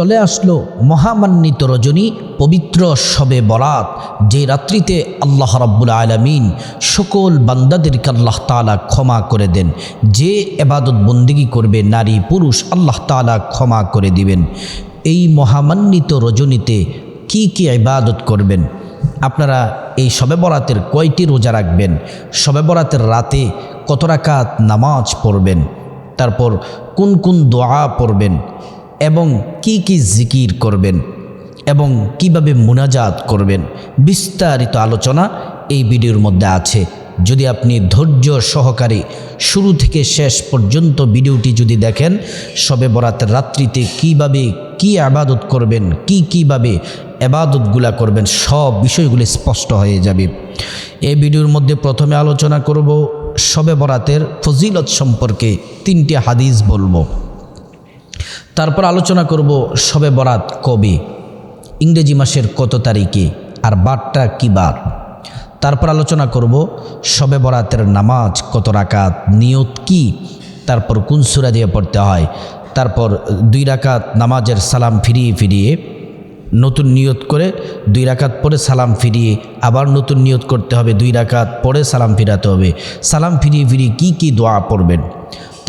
চলে আসলো মহামান্বিত রজনী পবিত্র শবে বরাত, যে রাত্রিতে আল্লাহ রাব্বুল আলমিন সকল বান্দাদেরকে আল্লাহ তালা ক্ষমা করে দেন। যে এবাদত বন্দিগি করবে নারী পুরুষ আল্লাহ তালা ক্ষমা করে দিবেন। এই মহামান্বিত রজনীতে কি কি ইবাদত করবেন? আপনারা এই শবে বরাতের কয়টি রোজা রাখবেন? শবে বরাতের রাতে কত রাকাত নামাজ পড়বেন? তারপর কোন কোন দোয়া পড়বেন? এবং কি কি জিকির করবেন এবং কীভাবে মুনাজাত করবেন বিস্তারিত আলোচনা এই ভিডিওর মধ্যে আছে। যদি আপনি ধৈর্য সহকারে শুরু থেকে শেষ পর্যন্ত ভিডিওটি যদি দেখেন সবে বরাতের রাত্রিতে কীভাবে কি আবাদত করবেন, কি কীভাবে আবাদতগুলা করবেন, সব বিষয়গুলি স্পষ্ট হয়ে যাবে। এই ভিডিওর মধ্যে প্রথমে আলোচনা করব শবে বরাতের ফজিলত সম্পর্কে তিনটি হাদিস বলব। তারপর আলোচনা করব শবে বরাত কবে? ইংরেজি মাসের কত তারিখে? আর বারটা কি বার তারপর আলোচনা করব শবে বরাতের নামাজ কত রাকাত, নিয়ত কি? তারপর কোন সুরা দিয়ে পড়তে হয়? তারপর দুই রাকাত নামাজের সালাম ফিরিয়ে ফিরিয়ে নতুন নিয়ত করে দুই রাকাত পরে সালাম ফিরিয়ে আবার নতুন নিয়ত করতে হবে। দুই রাকাত পরে সালাম ফিরাতে হবে। সালাম ফিরিয়ে ফিরিয়ে কি কি দোয়া পড়বেন?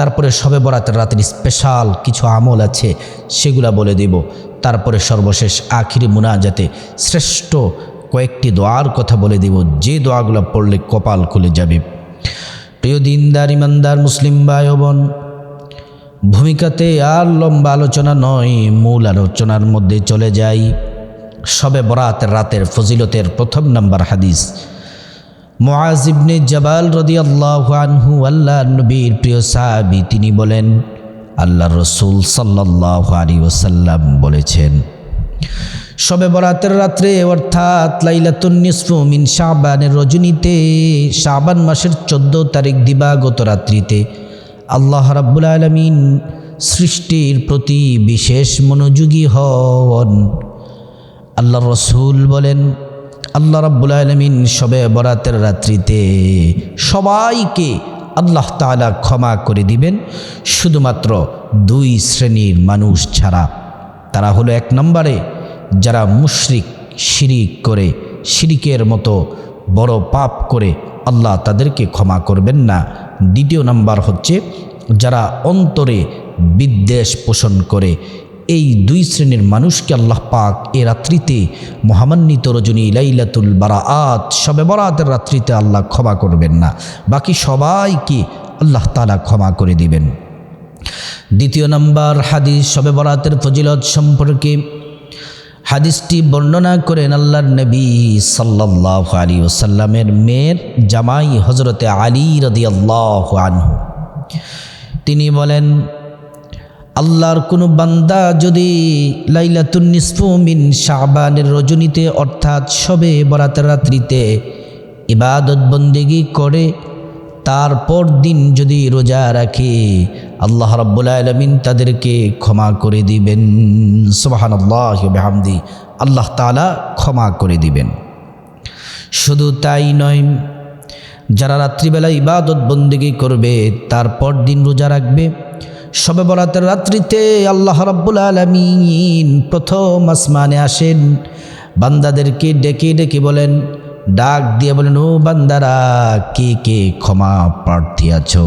তারপরে সবে বরাতের রাতের স্পেশাল কিছু আমল আছে, সেগুলা বলে দেব। তারপরে সর্বশেষ আখিরি মুনাজাতে শ্রেষ্ঠ কয়েকটি দোয়ার কথা বলে দেব। যে দোয়াগুলো পড়লে কপাল খুলে যাবে। প্রিয় দিনদার, ইমানদার, মুসলিম ভাই বোন ভূমিকাতে আর লম্বা আলোচনা নয়, মূল আলোচনার মধ্যে চলে যাই। সবে বরাতের রাতের ফজিলতের প্রথম নাম্বার হাদিস। মোয়াজিবনে জবাল রদি আল্লাহ আনহু আল্লাহ নবীর প্রিয় সাহাবি, তিনি বলেন আল্লাহ রসুল সাল্লাহ আলী ওসাল্লাম বলেছেন সবে বরাতের রাত্রে, অর্থাৎ লাইলাতুন্নিসফু মিন শাবানের রজনীতে, শাবান মাসের চোদ্দ তারিখ দিবাগত রাত্রিতে আল্লাহ রাব্বুল আলমিন সৃষ্টির প্রতি বিশেষ মনোযোগী হন। আল্লাহ রসুল বলেন আল্লাহ রাব্বুল আলমিন সবে বরাতের রাত্রিতে সবাইকে আল্লাহ তাআলা ক্ষমা করে দিবেন। শুধুমাত্র দুই শ্রেণির মানুষ ছাড়া। তারা হলো এক নম্বরে যারা মুশরিক, শিরিক করে, শিরিকের মতো বড় পাপ করে আল্লাহ তাদেরকে ক্ষমা করবেন না। দ্বিতীয় নাম্বার হচ্ছে যারা অন্তরে বিদ্বেষ পোষণ করে এই দুই শ্রেণির মানুষকে আল্লাহ পাক এ রাত্রিতে মহামান্বিত রজনী লাইলাতুল বারাআত, সবে বরাতের রাত্রিতে আল্লাহ ক্ষমা করবেন না। বাকি সবাইকে আল্লাহ তালা ক্ষমা করে দিবেন। দ্বিতীয় নম্বর হাদিস, সবে বরাতের ফজিলত সম্পর্কে। হাদিসটি বর্ণনা করেন আল্লাহর নবী সাল্লাহ আলী ওসাল্লামের মেয়ের জামাই হজরতে আলী রদি আল্লাহ আনহু। তিনি বলেন আল্লাহর কোনো বান্দা যদি লাইলাতুন নিসফু মিন শাহবানের রজনীতে, অর্থাৎ সবে বরাতের রাত্রিতে ইবাদত বন্দেগি করে, তারপর দিন যদি রোজা রাখে, আল্লাহ রব্বুল আলমিন তাদেরকে ক্ষমা করে দিবেন। সুবাহান আল্লাহামদি আল্লাহ তালা ক্ষমা করে দিবেন। শুধু তাই নয়, যারা রাত্রিবেলা ইবাদত বন্দিগি করবে, তারপর দিন রোজা রাখবে সবে বরাতের রাত্রিতে আল্লাহ রব্বুল আলমিন প্রথম আসমানে আসেন। বান্দাদেরকে ডেকে ডেকে বলেন, ডাক দিয়ে বলেন, ও বান্দারা, কে কে ক্ষমা প্রার্থী আছো?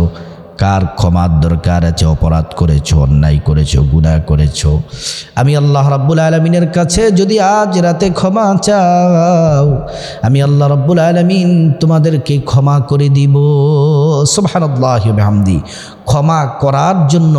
কার ক্ষমার দরকার আছে? অপরাধ করেছ, অন্যায় করেছ গুণা করেছ? আমি আল্লাহ রাব্বুল আলমিনের কাছে যদি আজ রাতে ক্ষমা চাও, আমি আল্লাহ রাব্বুল আলমিন তোমাদেরকে ক্ষমা করে দিব। সুবহানাল্লাহি ক্ষমা করার জন্য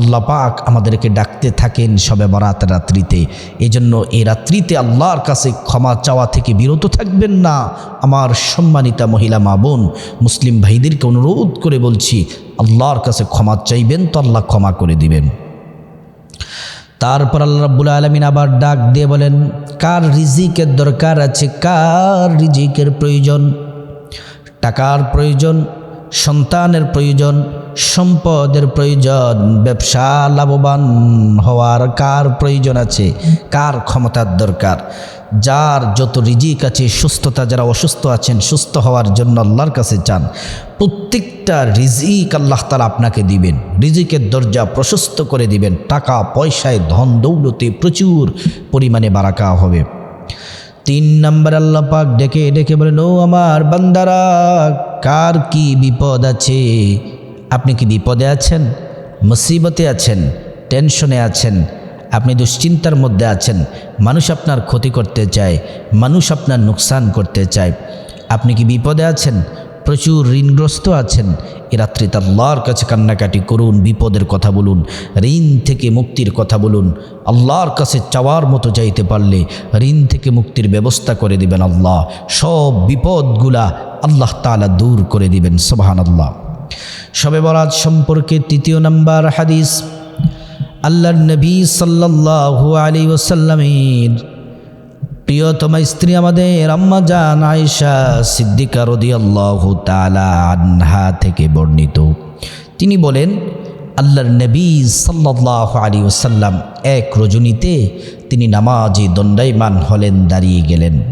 আল্লাহ পাক আমাদেরকে ডাকতে থাকেন সবে বরাত রাত্রিতে। এই জন্য এই রাত্রিতে আল্লাহর কাছে ক্ষমা চাওয়া থেকে বিরত থাকবেন না। আমার সম্মানিতা মহিলা মা বোন, মুসলিম ভাইদেরকে অনুরোধ করে বলছি, আল্লাহর কাছে ক্ষমা চাইবেন তো আল্লাহ ক্ষমা করে দিবেন। তারপর আল্লাহ রাব্বুল আলমিন আবার ডাক দিয়ে বলেন, কার রিজিকের দরকার আছে, কার রিজিকের প্রয়োজন? টাকার প্রয়োজন, সন্তানের প্রয়োজন সম্পদের প্রয়োজন, ব্যবসা লাভবান হওয়ার কার প্রয়োজন আছে? কার ক্ষমতার দরকার? যার যত রিজিক আছে, সুস্থতা, যারা অসুস্থ আছেন, সুস্থ হওয়ার জন্য আল্লাহর কাছে চান। প্রত্যেকটা রিজিক আল্লাহ তালা আপনাকে দিবেন। রিজিকের দরজা প্রশস্ত করে দিবেন। টাকা, পয়সায় ধন দৌলতে প্রচুর পরিমাণে বারাকা হবে। তিন নম্বর আল্লাহ পাক ডেকে ডেকে বলেন, ও আমার বান্দারা, কার কি বিপদ আছে? আপনি কি বিপদে আছেন? মুসিবতে আছেন? টেনশনে আছেন? আপনি দুশ্চিন্তার মধ্যে আছেন? মানুষ আপনার ক্ষতি করতে চায়। মানুষ আপনার নুকসান করতে চায়। আপনি কি বিপদে আছেন? প্রচুর ঋণগ্রস্ত আছেন? এ রাত্রিতে আল্লাহর কাছে কান্নাকাটি করুন, বিপদের কথা বলুন, ঋণ থেকে মুক্তির কথা বলুন। আল্লাহর কাছে চাওয়ার মতো যাইতে পারলে ঋণ থেকে মুক্তির ব্যবস্থা করে দিবেন আল্লাহ। সব বিপদগুলা আল্লাহ তালা দূর করে দিবেন সোবাহান আল্লাহ শবে বরাত সম্পর্কে তৃতীয় নাম্বার হাদিস, আল্লাহর নবী সাল্লাল্লাহু আলী ওসাল্লামের প্রিয়তমা স্ত্রী আমাদের আম্মা জান আয়েশা সিদ্দিকা রদিয়াল্লাহু তাআলা আনহা থেকে বর্ণিত। তিনি বলেন, আল্লাহর নবী সাল্লাল্লাহু আলী ওসাল্লাম এক রজনীতে তিনি নামাজে দণ্ডায়মান হলেন, দাঁড়িয়ে গেলেন।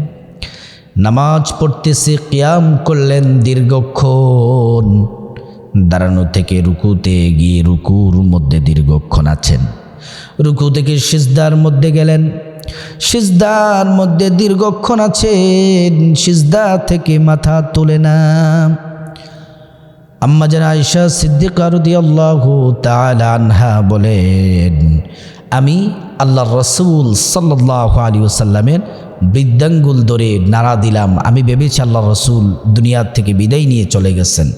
নামাজ পড়তেছে কিয়াম করলেন দীর্ঘক্ষণ। দাঁড়ানো থেকে রুকুতে গিয়ে রুকুর মধ্যে দীর্ঘক্ষণ আছেন। রুকু থেকে সিজদার মধ্যে গেলেন। সিজদার মধ্যে দীর্ঘক্ষণ আছেন। সিজদা থেকে মাথা তোলে না আম্মা যেন আয়সা সিদ্দিকা রদিয়াল্লাহু তাআলা আনহা বলেন, আমি আল্লাহ রসুল সাল্লাহ আলী ওসাল্লামের বৃদ্ধাঙ্গুল ধরে নাড়া দিলাম। আমি ভেবেছি আল্লাহ রসুল দুনিয়ার থেকে বিদায় নিয়ে চলে গেছেন।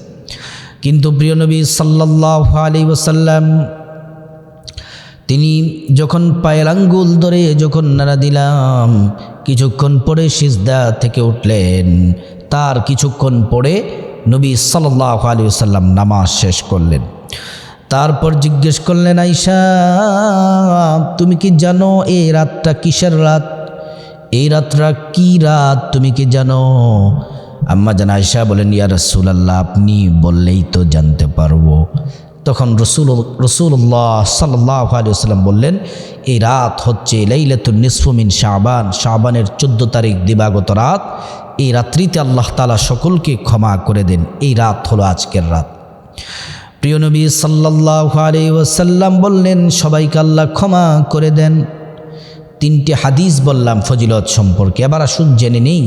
কিন্তু প্রিয় নবী সাল্লাহ আলী ওসাল্লাম তিনি যখন পায়ের আঙ্গুল ধরে যখন নাড়া দিলাম, কিছুক্ষণ পরে সিজদা থেকে উঠলেন। তার কিছুক্ষণ পরে নবী সাল্লাহ আলী সাল্লাম নামাজ শেষ করলেন। তারপর জিজ্ঞেস করলেন আইসা তুমি কি জানো এই রাতটা কিসের রাত? এই রাতটা কি রাত তুমি কি জানো? আম্মা জান আয়সা বলেন, ইয়া রসুলাল্লাহ, আপনি বললেই তো জানতে পারব। তখন রসুল রসুল্লাহ সাল্লাহ আলিয়াল্লাম বললেন, এই রাত হচ্ছে লাইলাতুল নিসফুমিন শাহবান শাহবানের চোদ্দ তারিখ দিবাগত রাত। এই রাত্রিতে আল্লাহ তালা সকলকে ক্ষমা করে দেন। এই রাত হলো আজকের রাত। প্রিয় নবী সাল্লাহ আলি ওসাল্লাম বললেন, সবাইকে আল্লাহ ক্ষমা করে দেন। তিনটি হাদিস বললাম ফজিলত সম্পর্কে। এবার আসুন, জেনে নেই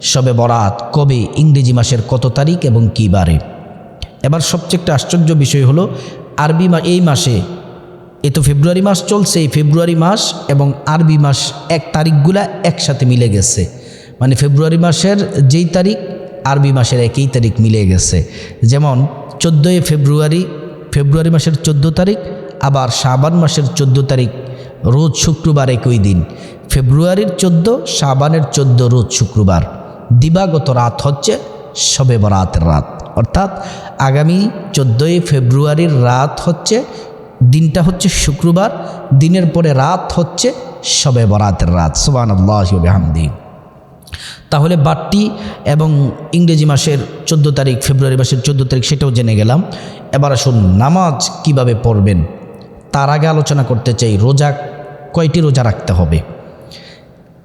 সবে বরাত, কবে ইংরেজি মাসের কত তারিখ এবং কী বারে। এবার সবচেয়ে একটা আশ্চর্য বিষয় হলো, আরবি মা, এই মাসে, এ তো ফেব্রুয়ারি মাস চলছে, এই ফেব্রুয়ারি মাস এবং আরবি মাস এক তারিখগুলা একসাথে মিলে গেছে। মানে ফেব্রুয়ারি মাসের যেই তারিখ, আরবি মাসের একই তারিখ মিলে গেছে। যেমন চোদ্দোই ফেব্রুয়ারি ফেব্রুয়ারি মাসের চোদ্দ তারিখ, আবার শাবান মাসের চোদ্দ তারিখ, রোজ শুক্রবার একই দিন। ফেব্রুয়ারির চোদ্দ, শাবানের চোদ্দ, রোজ শুক্রবার। দিবাগত রাত হচ্ছে শবে বরাতের রাত। অর্থাৎ আগামী চোদ্দোই ফেব্রুয়ারির রাত হচ্ছে, দিনটা হচ্ছে শুক্রবার, দিনের পরে রাত হচ্ছে শবে বরাতের রাত। সুবান আল্লাহামদি তাহলে বাটটি এবং ইংরেজি মাসের চোদ্দ তারিখ, ফেব্রুয়ারি মাসের চোদ্দ তারিখ সেটাও জেনে গেলাম। এবার আসুন নামাজ কীভাবে পড়বেন, তার আগে আলোচনা করতে চাই, রোজা, কয়টি রোজা রাখতে হবে,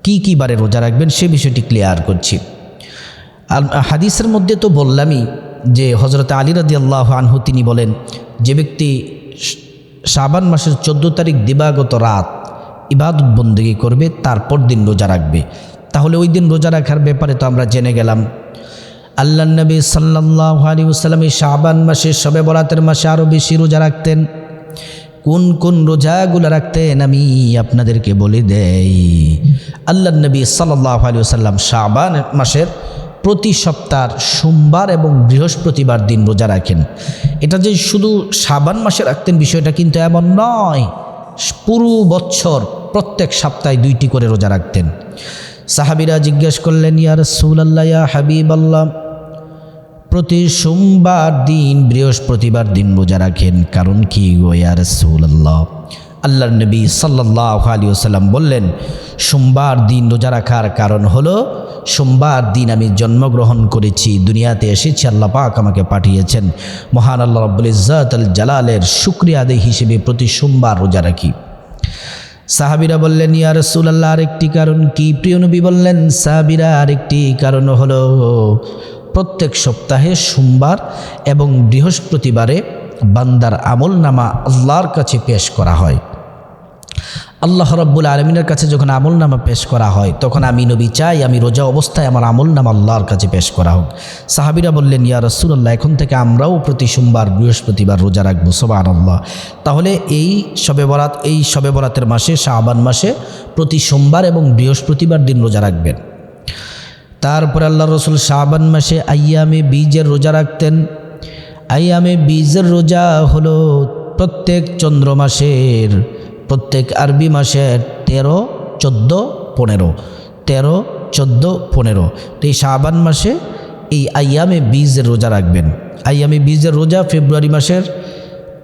কি কী বারে রোজা রাখবেন সে বিষয়টি ক্লিয়ার করছি। হাদিসের মধ্যে তো বললামই যে হজরত আলী রাদি আল্লাহ আনহু তিনি বলেন, যে ব্যক্তি শাবান মাসের চোদ্দ তারিখ দিবাগত রাত ইবাদত বন্দেগী করবে, তারপর দিন রোজা রাখবে। তাহলে ওই দিন রোজা রাখার ব্যাপারে তো আমরা জেনে গেলাম। আল্লাহ নবী সাল্লাহ আলী এই শাবান মাসে সবে বরাতের মাসে আরও বেশি রোজা রাখতেন। কোন কোন রোজাগুলো রাখতেন আমি আপনাদেরকে বলে দেই। আল্লাহ নবী সাল্লাহ আলী সাল্লাম শাহবান মাসের প্রতি সপ্তাহ সোমবার এবং বৃহস্পতিবার দিন রোজা রাখেন। এটা যে শুধু সাবান মাসে রাখতেন বিষয়টা কিন্তু এমন নয়। পুরো বছর প্রত্যেক সপ্তাহে দুইটি করে রোজা রাখতেন। সাহাবিরা জিজ্ঞেস করলেন, ইয়া রসুল আল্লাহ ইয়া হাবিব আল্লাহ প্রতি সোমবার দিন বৃহস্পতিবার দিন রোজা রাখেন কারণ কি গো ইয়া রসুল্লাহ আল্লাহর নবী সাল্লাহ আলী সাল্লাম বললেন, সোমবার দিন রোজা রাখার কারণ হলো, সোমবার দিন আমি জন্মগ্রহণ করেছি, দুনিয়াতে এসেছি, আল্লাহ পাক আমাকে পাঠিয়েছেন। মহান আল্লাহ রব্বুল ইজাত আল জালালের শুক্রিয়া হিসেবে প্রতি সোমবার রোজা রাখি। সাহাবিরা বললেন, ইয়া রসুলাল্লাহ, আরেকটি কারণ কি? প্রিয় নবী বললেন, সাহাবিরা, আরেকটি কারণ হলো, প্রত্যেক সপ্তাহে সোমবার এবং বৃহস্পতিবারে বান্দার আমল নামা আল্লাহর কাছে পেশ করা হয়। আল্লাহ রব্বুল আলমিনের কাছে যখন আমল নামা পেশ করা হয়, তখন আমি নবী চাই, আমি রোজা অবস্থায় আমার আমল নামা আল্লাহর কাছে পেশ করা হোক। সাহাবিরা বললেন, ইয়া রসুল্লাহ এখন থেকে আমরাও প্রতি সোমবার, বৃহস্পতিবার রোজা রাখব সোবান আল্লাহ তাহলে এই শবে বরাত, এই শবে বরাতের মাসে শাহবান মাসে প্রতি সোমবার এবং বৃহস্পতিবার দিন রোজা রাখবেন। তারপরে আল্লাহ রসুল শাহবান মাসে আইয়ামে বীজের রোজা রাখতেন। আইয়ামে বীজের রোজা হলো প্রত্যেক চন্দ্র মাসের প্রত্যেক আরবি মাসের তেরো, চোদ্দ, পনেরো। তেরো, চোদ্দ, পনেরো। তো এই শাহবান মাসে এই আইয়ামে বীজের রোজা রাখবেন। আইয়ামে বীজের রোজা ফেব্রুয়ারি মাসের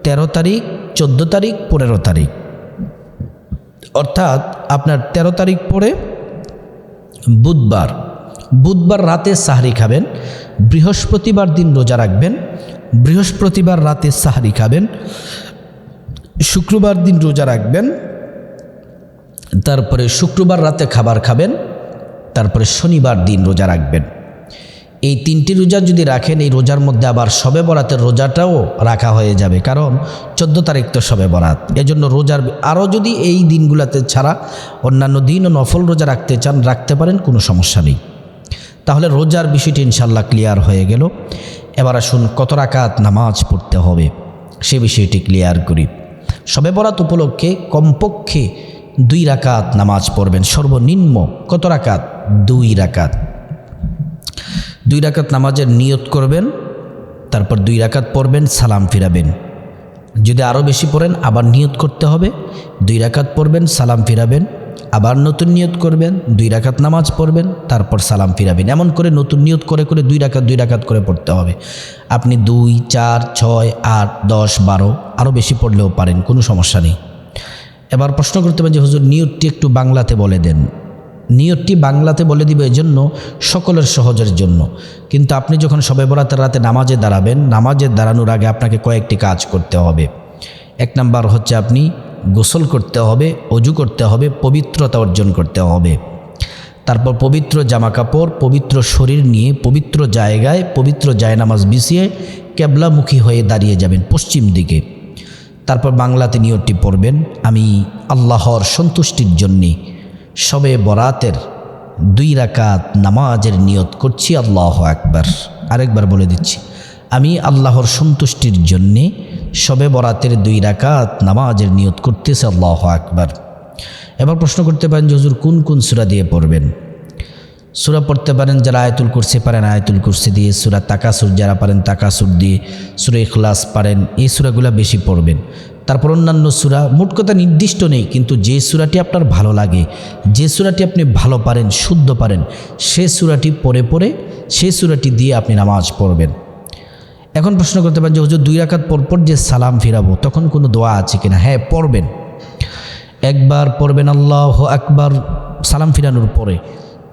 তেরো তারিখ, চোদ্দ তারিখ, পনেরো তারিখ। অর্থাৎ আপনার তেরো তারিখ পরে বুধবার বুধবার রাতে সাহারি খাবেন, বৃহস্পতিবার দিন রোজা রাখবেন, বৃহস্পতিবার রাতে সাহারি খাবেন শুক্রবার দিন রোজা রাখবেন, তারপরে শুক্রবার রাতে খাবার খাবেন, তারপরে শনিবার দিন রোজা রাখবেন। এই তিনটি রোজা যদি রাখেন, এই রোজার মধ্যে আবার শবে বরাতের রোজাটাও রাখা হয়ে যাবে। কারণ চোদ্দ তারিখ তো শবে বরাত। এজন্য রোজার আরও যদি এই দিনগুলোতে ছাড়া অন্যান্য দিন ও নফল রোজা রাখতে চান, রাখতে পারেন, কোনো সমস্যা নেই। তাহলে রোজার বিষয়টি ইনশাল্লাহ ক্লিয়ার হয়ে গেল। এবার আসুন কত রাকাত নামাজ পড়তে হবে, সে বিষয়টি ক্লিয়ার করি। শবে বরাত উপলক্ষে কমপক্ষে দুই রাকাত নামাজ পড়বেন। সর্বনিম্ন কত রাকাত? দুই রাকাত। দুই রাকাত নামাজের নিয়ত করবেন, তারপর দুই রাকাত পড়বেন, সালাম ফিরাবেন। যদি আরও বেশি পড়েন, আবার নিয়ত করতে হবে। দুই রাকাত পড়বেন, সালাম ফিরাবেন। আবার নতুন নিয়ত করবেন, দুই রাকাত নামাজ পড়বেন, তারপর সালাম ফিরাবেন। এমন করে নতুন নিয়ত করে করে দুই রাকাত দুই রাকাত করে পড়তে হবে। আপনি দুই, চার, ছয়, আট, দশ, বারো আরও বেশি পড়লেও পারেন, কোনো সমস্যা নেই। এবার প্রশ্ন করতে পারেন যে, হুজুর, নিয়তটি একটু বাংলাতে বলে দেন। নিয়তটি বাংলাতে বলে দিবে এই জন্য সকলের সহজের জন্য। কিন্তু আপনি যখন সবে বরাতের রাতে নামাজে দাঁড়াবেন, নামাজে দাঁড়ানোর আগে আপনাকে কয়েকটি কাজ করতে হবে। এক নাম্বার হচ্ছে আপনি গোসল করতে হবে, অজু করতে হবে, পবিত্রতা অর্জন করতে হবে। তারপর পবিত্র জামা কাপড় পবিত্র শরীর নিয়ে, পবিত্র জায়গায়, পবিত্র জায়নামাজ বিছিয়ে কেবলামুখী হয়ে দাঁড়িয়ে যাবেন পশ্চিম দিকে। তারপর বাংলাতে নিয়তটি পড়বেন, আমি আল্লাহর সন্তুষ্টির জন্যে সবে বরাতের দুই রাকাত নামাজের নিয়ত করছি, আল্লাহ একবার আরেকবার বলে দিচ্ছি, আমি আল্লাহর সন্তুষ্টির জন্যে সবে বরাতের দুই রাকাত নামাজের নিয়ত করতেছে আল্লাহ একবার এবার প্রশ্ন করতে পারেন যে হুজুর কোন কোন সুরা দিয়ে পড়বেন? সুরা পড়তে পারেন যারা আয়তুল কুরসি পারেন, আয়তুল কুরসি দিয়ে সুরা তাকাসুর যারা পারেন, তাকাসুর দিয়ে সুরা ইখলাস পারেন, এই সুরাগুলো বেশি পড়বেন। তারপর অন্যান্য সুরা, মোট কথা নির্দিষ্ট নেই, কিন্তু যে সুরাটি আপনার ভালো লাগে, যে সুরাটি আপনি ভালো পারেন, শুদ্ধ পারেন, সে সুরাটি পড়ে পড়ে সে সুরাটি দিয়ে আপনি নামাজ পড়বেন। এখন প্রশ্ন করতে পারেন যে হুজুর দুই রাকাত পরপর যে সালাম ফিরাবো তখন কোনো দোয়া আছে কিনা হ্যাঁ পড়বেন একবার পড়বেন আল্লাহ আকবার সালাম ফিরানোর পরে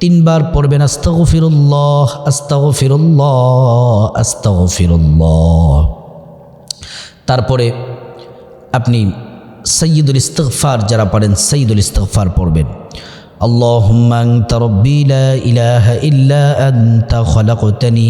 তিনবার পড়বেন আস্তাগ ফিরুল্লাহ আস্তাগ ফিরুল্লাহ আস্তাগ ফিরুল্লাহ তারপরে আপনি সৈয়দুল ইস্তফার যারা পারেন সৈয়দুল ইস্তফার পড়বেন اللهم أنت ربي لا إله إلا أنت خلقتني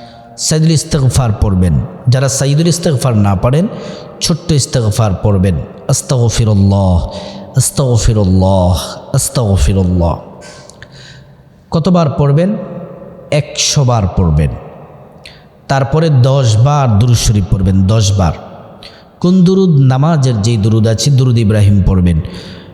সাইদুল ইস্তেগফার পড়বেন। যারা সাইদুল ইস্তেগফার না পারেন ছোট্ট ইস্তেগফার পড়বেন। আস্তাগফিরুল্লাহ আস্তাগফিরুল্লাহ আস্তাগফিরুল্লাহ। কতবার পড়বেন? একশো বার পড়বেন। তারপরে দশ বার দুরুদ শরীফ পড়বেন দশ বার কোন দুরুদ? নামাজের যেই দুরুদ আছে, দুরুদ ইব্রাহিম পড়বেন।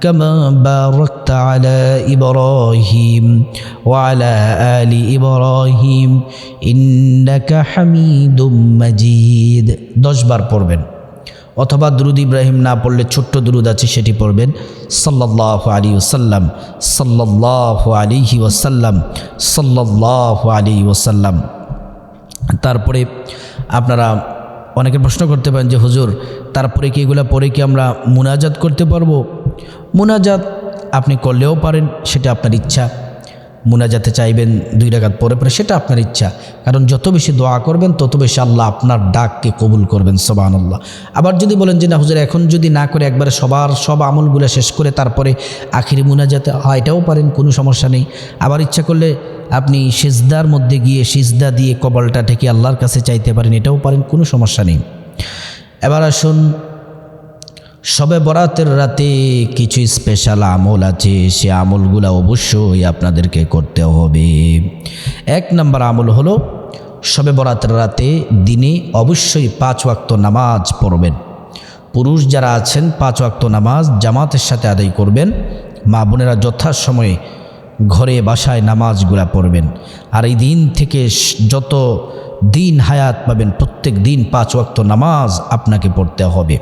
كما باركت على إبراهيم وعلى آل إبراهيم إنك حميد مجيد দশ বার পড়বেন অথবা দুরুদ ইব্রাহিম না পড়লে ছোট্ট দুরুদ আছে সেটি পড়বেন সাল্লাহ আলী ওসাল্লাম সাল্লাহ আলিহি ওসাল্লাম সাল্লাহ আলী ওসাল্লাম তারপরে আপনারা অনেকে প্রশ্ন করতে পারেন যে হুজুর তারপরে কি এগুলো পরে কি আমরা মুনাজাত করতে পারবো মুনাজাত আপনি করলেও পারেন, সেটা আপনার ইচ্ছা। মুনাজাতে চাইবেন দুই রাকাত পরে পরে, সেটা আপনার ইচ্ছা। কারণ যত বেশি দোয়া করবেন, তত বেশি আল্লাহ আপনার ডাককে কবুল করবেন সবান আল্লাহ আবার যদি বলেন যে, না হুজুর, এখন যদি না করে একবারে সবার সব আমলগুলো শেষ করে তারপরে আখিরি মুনাজাতে হয়, এটাও পারেন, কোনো সমস্যা নেই। আবার ইচ্ছা করলে আপনি সিজদার মধ্যে গিয়ে সিজদা দিয়ে কবলটা ঠেকে আল্লাহর কাছে চাইতে পারেন, এটাও পারেন, কোনো সমস্যা নেই। এবার আসুন সবে বরাতের রাতে কিছু স্পেশাল আমল আছে, সে আমলগুলো অবশ্যই আপনাদেরকে করতে হবে। এক নম্বর আমল হলো, সবে বরাতের রাতে দিনে অবশ্যই পাঁচ ওয়াক্ত নামাজ পড়বেন। পুরুষ যারা আছেন, পাঁচ ওয়াক্ত নামাজ জামাতের সাথে আদায় করবেন। মা বোনেরা যথাসময়ে ঘরে, বাসায় নামাজগুলা পড়বেন। আর এই দিন থেকে যত দিন হায়াত পাবেন, প্রত্যেক দিন পাঁচ ওয়াক্ত নামাজ আপনাকে পড়তে হবে।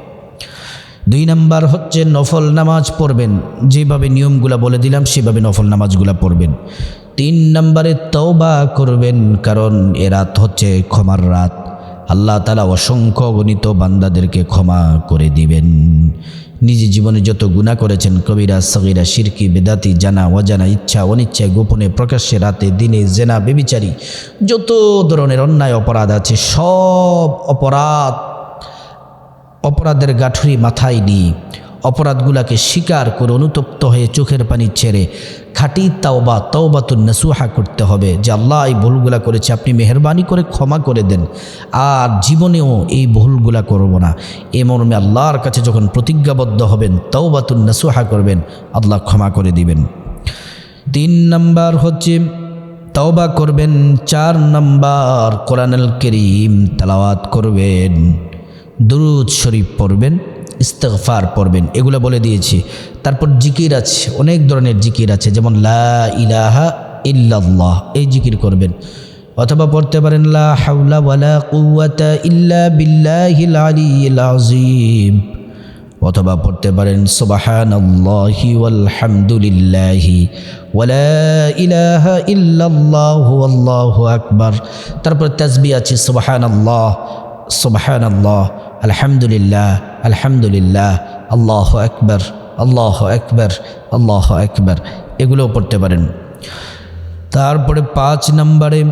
দুই নাম্বার হচ্ছে নফল নামাজ পড়বেন। যেভাবে নিয়মগুলা বলে দিলাম, সেভাবে নফল নামাজগুলা পড়বেন। তিন নম্বরে তওবা করবেন, কারণ এ রাত হচ্ছে ক্ষমার রাত। আল্লাহ তালা অসংখ্য গণিত বান্দাদেরকে ক্ষমা করে দিবেন। নিজে জীবনে যত গুণা করেছেন, কবিরা, সগিরা, শিরকি, বেদাতি, জানা, অজানা, ইচ্ছা, অনিচ্ছায় গোপনে প্রকাশ্যে রাতে, দিনে, জেনা, বেবিচারী, যত ধরনের অন্যায় অপরাধ আছে, সব অপরাধ অপরাধের গাঠুরি মাথায় নিয়ে অপরাধগুলাকে স্বীকার করে অনুতপ্ত হয়ে চোখের পানি ছেড়ে খাটি তাওবা, তওবাতুন নাসুহা করতে হবে। যে আল্লাহ এই ভুলগুলা করেছে, আপনি মেহরবানি করে ক্ষমা করে দেন। আর জীবনেও এই ভুলগুলা করব না। এ মর্মে আল্লাহর কাছে যখন প্রতিজ্ঞাবদ্ধ হবেন, তওবাতুন নাসুহা করবেন, আল্লাহ ক্ষমা করে দিবেন। তিন নাম্বার হচ্ছে, তাওবা করবেন, চার নাম্বার কোরআনুল করিম তালাওয়াত করবেন। দুরুদ শরীফ পড়বেন, ইস্তেগফার পড়বেন, এগুলো বলে দিয়েছি। তারপর জিকির আছে, অনেক ধরনের জিকির আছে, যেমন লা ইলাহা ইল্লাল্লাহ, এই জিকির করবেন। অথবা পড়তে পারেন, লা হাওলা ওয়ালা কুওয়াতা ইল্লা বিল্লাহিল আলিয়্যিল আযীম। অথবা পড়তে পারেন সুবাহান আল্লাহি আলহামদুলিল্লাহি ওয়ালা ইলাহা ইল্লাল্লাহু আল্লাহু আকবার। তারপর তাসবি আছে সুবাহান আল্লাহ সুবাহান আল্লাহ আলহামদুলিল্লাহ আলহামদুলিল্লাহ, আল্লাহ আকবার আল্লাহ আকবার আল্লাহ আকবার। এগুলোও পড়তে পারেন। তারপরে পাঁচ নম্বরে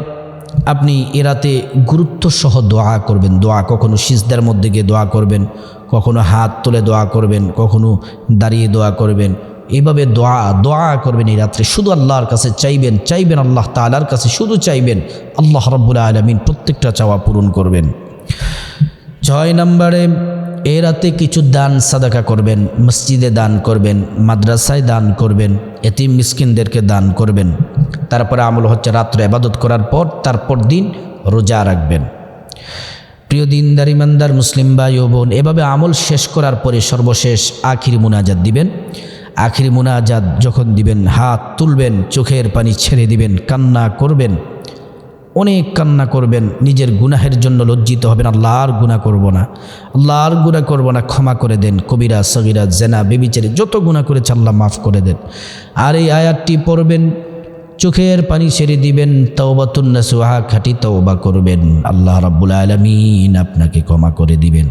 আপনি এরাতে গুরুত্ব সহ দোয়া করবেন। দোয়া কখনো সিজদার মধ্যে গিয়ে দোয়া করবেন, কখনো হাত তুলে দোয়া করবেন, কখনো দাঁড়িয়ে দোয়া করবেন। এভাবে দোয়া দোয়া করবেন এই রাত্রে। শুধু আল্লাহর কাছে চাইবেন চাইবেন আল্লাহ তালার কাছে শুধু চাইবেন, আল্লাহ রব্বুল আলমিন প্রত্যেকটা চাওয়া পূরণ করবেন। ছয় নম্বরে, এ রাতে কিছু দান সাদাকা করবেন, মসজিদে দান করবেন, মাদ্রাসায় দান করবেন, এতিম মিসকিনদেরকে দান করবেন। তারপরে আমল হচ্ছে রাত্রে আবাদত করার পর, তারপর দিন রোজা রাখবেন। প্রিয় দিনদার, ইমানদার, মুসলিম ভাই ও বোন, এভাবে আমল শেষ করার পরে সর্বশেষ আখির মুনাজাত দিবেন। আখির মুনাজাত যখন দিবেন, হাত তুলবেন, চোখের পানি ছেড়ে দিবেন, কান্না করবেন। অনেক কান্না করবেন, নিজের গুনাহের জন্য লজ্জিত হবেন, আল্লাহর গুণা করব না। আল্লাহর গুণা করব না, ক্ষমা করে দেন, কবিরা, সগিরা, জেনা, বেবিচারে, যত গুণা করেছে আল্লাহ মাফ করে দেন। আর এই আয়াতটি পড়বেন, চোখের পানি ছেড়ে দিবেন তওবাতুন্না সুহা খাটি তওবা করবেন। আল্লাহ রাব্বুল আলামিন আপনাকে ক্ষমা করে দিবেন।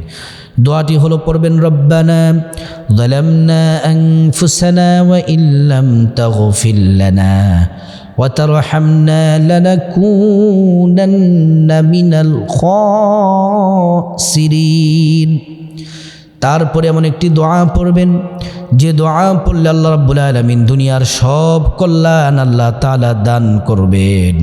দোয়াটি হলো, পড়বেন, রব্বানা যালামনা আনফুসানা ওয়া ইল্লাম তাগফির লানা। وترحمنا لنكونن من الخاسرين তারপরে এমন একটি দোয়া পড়বেন যে দোয়া পড়লে আল্লাহ রাব্বুল আলামিন দুনিয়ার সব কল্যাণ আল্লাহ তাআলা দান করবেন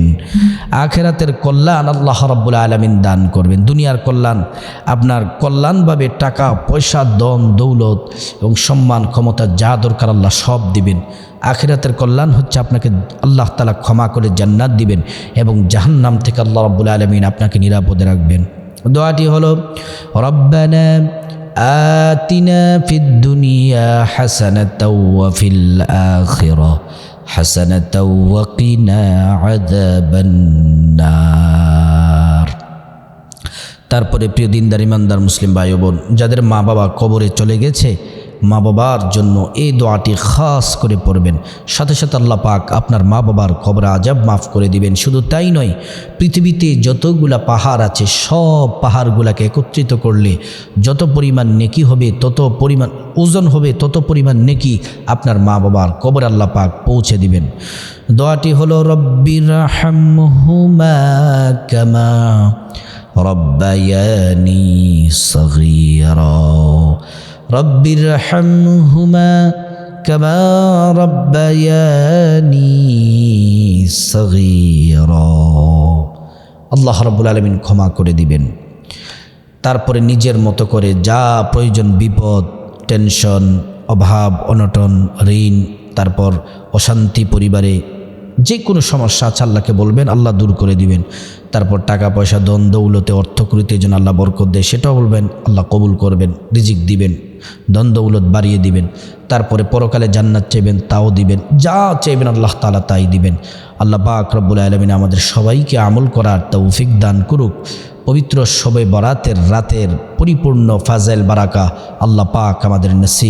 আখেরাতের কল্যাণ আল্লাহ রাব্বুল আলামিন দান করবেন দুনিয়ার কল্যাণ আপনার কল্যাণভাবে টাকা পয়সা দন দৌলত এবং সম্মান ক্ষমতা যা দরকার আল্লাহ সব দিবেন আখিরাতের কল্যাণ হচ্ছে আপনাকে আল্লাহ তালা ক্ষমা করে জান্নাত দিবেন এবং জাহান্নাম থেকে আল্লাহ রাব্বুল আলমিন আপনাকে নিরাপদে রাখবেন দোয়াটি হলো রব্বানা آتنا في الدنيا حسنة وفي الآخرة حسنة وقنا عذاب النار তারপরে প্রিয় দিনদার ইমানদার মুসলিম ভাই ও বোন যাদের মা বাবা কবরে চলে গেছে মা বাবার জন্য এই দোয়াটি খাস করে পড়বেন। সাথে সাথে আল্লাহ পাক আপনার মা বাবার কবর আজাব মাফ করে দিবেন। শুধু তাই নয়, পৃথিবীতে যতগুলা পাহাড় আছে, সব পাহাড়গুলাকে একত্রিত করলে যত পরিমাণ নেকি হবে, তত পরিমাণ ওজন হবে, তত পরিমাণ নেকি আপনার মা বাবার কবর আল্লাহ পাক পৌঁছে দিবেন। দোয়াটি হলো রব্বির রব্বায়ানি সগীরা। رب ارحمهما كما ربياني صغيرا আল্লাহ রব্বুল আলমিন ক্ষমা করে দিবেন তারপরে নিজের মতো করে যা প্রয়োজন বিপদ টেনশন অভাব অনটন ঋণ তারপর অশান্তি পরিবারে যে কোনো সমস্যা আছে, আল্লাহকে বলবেন, আল্লাহ দূর করে দিবেন। তারপর টাকা পয়সা দন দৌলতে অর্থকৃতের জন্য আল্লাহ বরকত দেয়, সেটাও বলবেন, আল্লাহ কবুল করবেন, রিজিক দিবেন দন বাড়িয়ে দিবেন। তারপরে পরকালে জান্নাত চাইবেন, তাও দিবেন, যা চাইবেন আল্লাহ তালা তাই দিবেন। আল্লাহ পাক রব্বুল আলমিন আমাদের সবাইকে আমল করার তৌফিক দান করুক। পবিত্র সবে বরাতের রাতের পরিপূর্ণ ফাজাইল বারাকা আল্লাহ পাক আমাদের নসিব